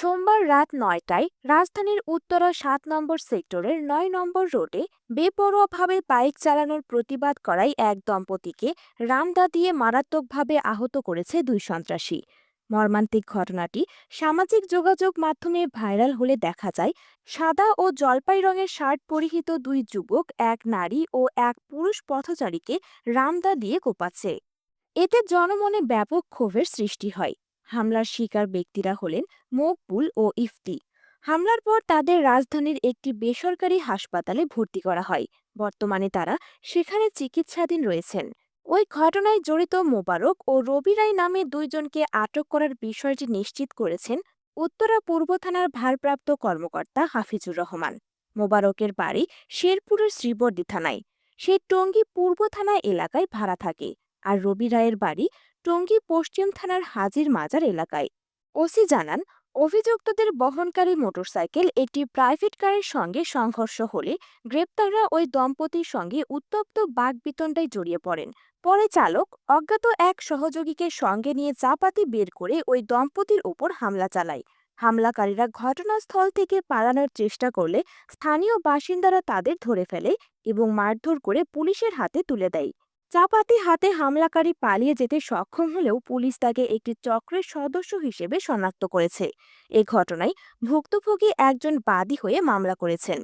সোমবার রাত নয়টায় রাজধানীর উত্তরা সাত নম্বর সেক্টরের নয় নম্বর রোডে বেপরোয়াভাবে বাইক চালানোর প্রতিবাদ করায় এক দম্পতিকে রামদা দিয়ে মারাত্মকভাবে আহত করেছে দুই সন্ত্রাসী। মর্মান্তিক ঘটনাটি সামাজিক যোগাযোগ মাধ্যমে ভাইরাল হলে দেখা যায়, সাদা ও জলপাই রঙের শার্ট পরিহিত দুই যুবক, এক নারী ও এক পুরুষ পথচারীকে রামদা দিয়ে কোপাচ্ছে। এতে জনমনে ব্যাপক ক্ষোভের সৃষ্টি হয়। হামলার শিকার ব্যক্তিরা হলেন মকবুল ও ইফতি। হামলার পর তাদের রাজধানীর একটি বেসরকারি হাসপাতালে ভর্তি করা হয়। বর্তমানে তারা সেখানে চিকিৎসাধীন রয়েছেন। ওই ঘটনায় জড়িত মোবারক ও রবি রায় নামে দুইজনকে আটক করার বিষয়টি নিশ্চিত করেছেন উত্তরা পূর্ব থানার ভারপ্রাপ্ত কর্মকর্তা হাফিজুর রহমান। মোবারকের বাড়ি শেরপুরের শ্রীবর্দী থানায়। সে টঙ্গী পূর্ব থানা এলাকায় ভাড়া থাকে। আর রবি রায়ের বাড়ি টঙ্গী পশ্চিম থানার হাজির মাজার এলাকায়। ওসি জানান, অভিযুক্তদের বহনকারী মোটরসাইকেল একটি প্রাইভেট কারের সঙ্গে সংঘর্ষ হলে গ্রেপ্তাররা ওই দম্পতির সঙ্গে উত্তপ্ত বাগবিতণ্ডায় জড়িয়ে পড়েন। পরে চালক অজ্ঞাত এক সহযোগীকে সঙ্গে নিয়ে চাপাতি বের করে ওই দম্পতির ওপর হামলা চালায়। হামলাকারীরা ঘটনাস্থল থেকে পালানোর চেষ্টা করলে স্থানীয় বাসিন্দারা তাদের ধরে ফেলে এবং মারধর করে পুলিশের হাতে তুলে দেয়। চাপাতি হাতে হামলাকারী পালিয়ে যেতে সক্ষম হলেও পুলিশ তাকে একটি চক্রের সদস্য হিসেবে শনাক্ত করেছে। এ ঘটনায় ভুক্তভোগী একজন বাদী হয়ে মামলা করেছেন।